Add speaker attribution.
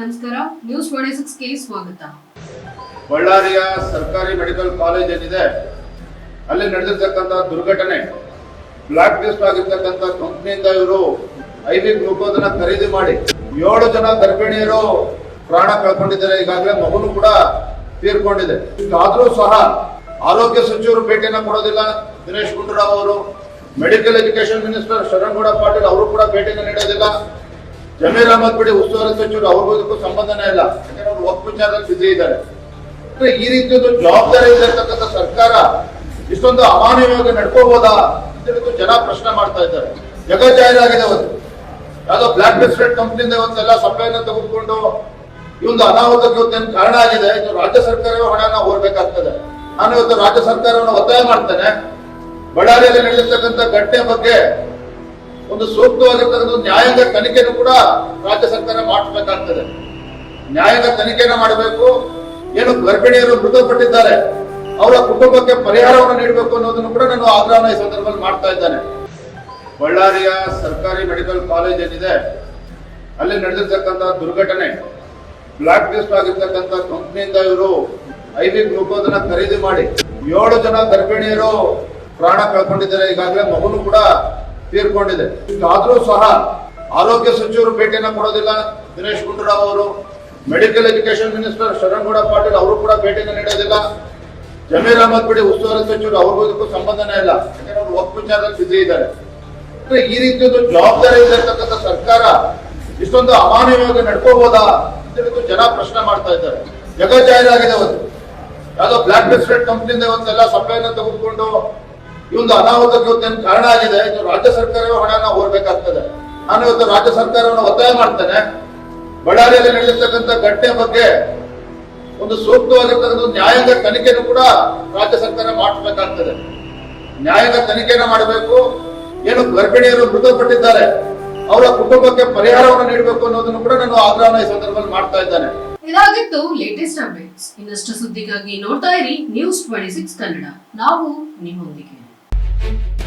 Speaker 1: ನಮಸ್ಕಾರ news twenty ಸಿಕ್ಸ್ಗೆ ಸ್ವಾಗತ.
Speaker 2: ಬಳ್ಳಾರಿಯ ಸರ್ಕಾರಿ ಮೆಡಿಕಲ್ ಕಾಲೇಜ್ ಏನಿದೆ, ಅಲ್ಲಿ ನಡೆದಿರ್ತಕ್ಕಂಥ ದುರ್ಘಟನೆ, ಬ್ಲಾಕ್ ಲಿಸ್ಟ್ ಆಗಿರ್ತಕ್ಕಂಥ ಕಂಪ್ನಿಯಿಂದ ಇವರು ಐವಿ ಗ್ಲೂಕೋಸ್ ಖರೀದಿ ಮಾಡಿ ಏಳು ಜನ ಗರ್ಭಿಣಿಯರು ಪ್ರಾಣ ಕಳ್ಕೊಂಡಿದ್ದಾರೆ. ಈಗಾಗಲೇ ಮಗುನು ಕೂಡ ತೀರ್ಕೊಂಡಿದೆ. ಆದ್ರೂ ಸಹ ಆರೋಗ್ಯ ಸಚಿವರು ಭೇಟಿಯನ್ನು ಕೊಡೋದಿಲ್ಲ. ದಿನೇಶ್ ಗುಂಡೂರಾವ್ ಅವರು medical education minister Sharangouda Patil ಅವರು ಕೂಡ ಭೇಟಿಯನ್ನು ನೀಡೋದಿಲ್ಲ. ಜಮೀರ್ ಅಹಮದ್ ಬಿಡಿ ಉಸ್ತುವಾರಿ ಸಚಿವರು, ಅವ್ರಿಗೂ ಸಂಬಂಧನೇ ಇಲ್ಲ. ಯಾಕಂದ್ರೆ ಅವರು ವಿಚಾರದಲ್ಲಿ ಬಿಸಿ ಇದ್ದಾರೆ. ಅಂದ್ರೆ ಈ ರೀತಿ ಒಂದು ಜವಾಬ್ದಾರಿ ಇರತಕ್ಕಂಥ ಸರ್ಕಾರ ಇಷ್ಟೊಂದು ಅಮಾನ್ಯವಾಗಿ ನಡ್ಕೋಬಹುದಾ ಅಂತ ಹೇಳಿದ್ರು ಜನ ಪ್ರಶ್ನೆ ಮಾಡ್ತಾ ಇದ್ದಾರೆ. ಜಗ ಜಾಹೀರಾಗಿದೆ ಒಂದು. ಯಾವ್ದೋ ಬ್ಲಾಕ್ ಲಿಸ್ಟೆಡ್ ಕಂಪ್ನಿಯಿಂದ ಒಂದೆಲ್ಲ ಸಪ್ಲೈನ ತೆಗೆದುಕೊಂಡು ಒಂದು ಅನಾಹುತಕ್ಕೆ ಕಾರಣ ಆಗಿದೆ. ಇದು ರಾಜ್ಯ ಸರ್ಕಾರವೇ ಹಣನ ಹೋರ್ಬೇಕಾಗ್ತದೆ. ನಾನು ಇವತ್ತು ರಾಜ್ಯ ಸರ್ಕಾರವನ್ನು ಒತ್ತಾಯ ಮಾಡ್ತೇನೆ. ಬಳ್ಳಾರಿಯಲ್ಲಿ ನಡೆದಿರ್ತಕ್ಕಂಥ ಘಟನೆ ಬಗ್ಗೆ ಒಂದು ಸೂಕ್ತವಾಗಿರ್ತಕ್ಕಂಥ ನ್ಯಾಯಾಂಗ ತನಿಖೆನೂ ಕೂಡ ರಾಜ್ಯ ಸರ್ಕಾರ ಮಾಡಬೇಕಾಗ್ತದೆ ನ್ಯಾಯಾಂಗ ತನಿಖೆನ ಮಾಡಬೇಕು. ಏನು ಗರ್ಭಿಣಿಯರು ಮೃತಪಟ್ಟಿದ್ದಾರೆ. ಅವರ ಕುಟುಂಬಕ್ಕೆ ಪರಿಹಾರವನ್ನು ನೀಡಬೇಕು ಅನ್ನೋದನ್ನು ಕೂಡ ನಾನು ಆಗ್ರಹನ ಈ ಸಂದರ್ಭದಲ್ಲಿ ಮಾಡ್ತಾ ಇದ್ದೇನೆ. ಬಳ್ಳಾರಿಯ ಸರ್ಕಾರಿ ಮೆಡಿಕಲ್ ಕಾಲೇಜ್ ಏನಿದೆ, ಅಲ್ಲಿ ನಡೆದಿರ್ತಕ್ಕಂಥ ದುರ್ಘಟನೆ, ಬ್ಲಾಕ್ ಲಿಸ್ಟ್ ಆಗಿರ್ತಕ್ಕಂತ ಕಂಪ್ನಿಯಿಂದ ಇವರು ಐವಿ ವಿ ಗ್ಲೂಕೋಸ್ ಅನ್ನ ಖರೀದಿ ಮಾಡಿ ಏಳು ಜನ ಗರ್ಭಿಣಿಯರು ಪ್ರಾಣ ಕಳ್ಕೊಂಡಿದ್ದಾರೆ. ಈಗಾಗಲೇ ಮಗುನು ಕೂಡ ತೀರ್ಕೊಂಡಿದೆ. ಆದರೂ ಸಹ ಆರೋಗ್ಯ ಸಚಿವರು ಭೇಟಿಯನ್ನು ಕೊಡೋದಿಲ್ಲ. ದಿನೇಶ್ ಗುಂಡೂರಾವ್ ಅವರು medical education minister Sharangouda Patil ಅವರು ಕೂಡ ಭೇಟಿಯನ್ನು ನೀಡೋದಿಲ್ಲ. ಜಮೀರ್ ಅಹಮದ್ ಬಿಡಿ ಉಸ್ತುವಾರಿ ಸಚಿವರು, ಅವ್ರಿಗೂ ಇದಕ್ಕೂ ಸಂಬಂಧನೇ ಇಲ್ಲ. ಯಾಕಂದ್ರೆ ಅವರು ಒಪ್ಪು ವಿಚಾರದಲ್ಲಿ ಬಿಸಿ ಇದ್ದಾರೆ. ಈ ರೀತಿ ಒಂದು ಜವಾಬ್ದಾರಿ ಇರತಕ್ಕಂಥ ಸರ್ಕಾರ ಇಷ್ಟೊಂದು ಅಮಾನವೀಯವಾಗಿ ನಡ್ಕೋಬಹುದಾ ಅಂತ ಹೇಳಿದ್ರು ಜನ ಪ್ರಶ್ನೆ ಮಾಡ್ತಾ ಇದ್ದಾರೆ. ಜಗ ಜಾಹೀರಾಗಿದೆ ಯಾವುದೋ ಯಾವ್ದೋ ಬ್ಲಾಕ್ ಬಿಸ್ಕೆಟ್ ಕಂಪ್ನಿಯಿಂದ ಒಂದೆಲ್ಲ ಸಪ್ಲೈನ ತೆಗೆದುಕೊಂಡು ಒಂದು ಅನಾಹುತಕ್ಕೆ ಕಾರಣ ಆಗಿದೆ? ಇದು ರಾಜ್ಯ ಸರ್ಕಾರವೇ ಹಣನ ಹೋರ್ಬೇಕಾಗ್ತದೆ ನಾನು ಇವತ್ತು ರಾಜ್ಯ ಸರ್ಕಾರವನ್ನು ಒತ್ತಾಯ ಮಾಡ್ತೇನೆ. ಬಳ್ಳಾರಿಯಲ್ಲಿ ನಡೆದಿರ್ತಕ್ಕಂಥ ಘಟನೆ ಬಗ್ಗೆ ಒಂದು ಸೂಕ್ತವಾಗಿರ್ತಕ್ಕಂಥ ನ್ಯಾಯಾಂಗ ತನಿಖೆನೂ ಕೂಡ ರಾಜ್ಯ ಸರ್ಕಾರ ಮಾಡಿಸ್ಬೇಕಾಗ್ತದೆ. ನ್ಯಾಯಾಂಗ ತನಿಖೆನ ಮಾಡಬೇಕು. ಏನು ಗರ್ಭಿಣಿಯರು ಮೃತಪಟ್ಟಿದ್ದಾರೆ. ಅವರ ಕುಟುಂಬಕ್ಕೆ ಪರಿಹಾರವನ್ನು ನೀಡಬೇಕು ಅನ್ನೋದನ್ನು ಕೂಡ ನಾನು ಆಗ್ರಹನ ಈ ಸಂದರ್ಭದಲ್ಲಿ ಮಾಡ್ತಾ ಇದ್ದೇನೆ.
Speaker 1: ಇದಾಗಿತ್ತು ಲೇಟೆಸ್ಟ್ ಅಪ್ಡೇಟ್ಸ್ ಇನ್ನಷ್ಟು ಸುದ್ದಿಗಾಗಿ ನೋಡ್ತಾ ಇರಿ ನ್ಯೂಸ್ ಟ್ವೆಂಟಿ ಸಿಕ್ಸ್ ಕನ್ನಡ. ನಾವು ನಿಮ್ಮೊಂದಿಗೆ. thank you